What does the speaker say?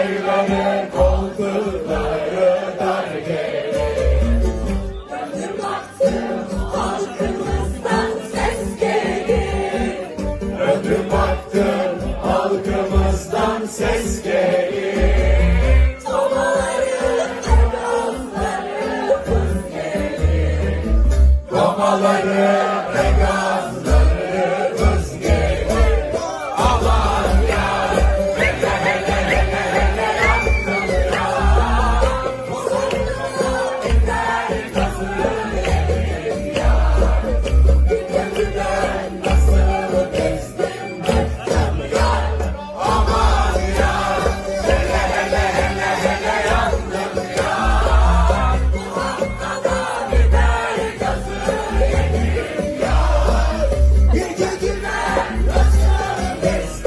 Ayları koltukları baktım halkımızdan ses gelir Döndüm baktım halkımızdan ses gelir Tomaları, egasları kız gelir Tomaları, egasları this.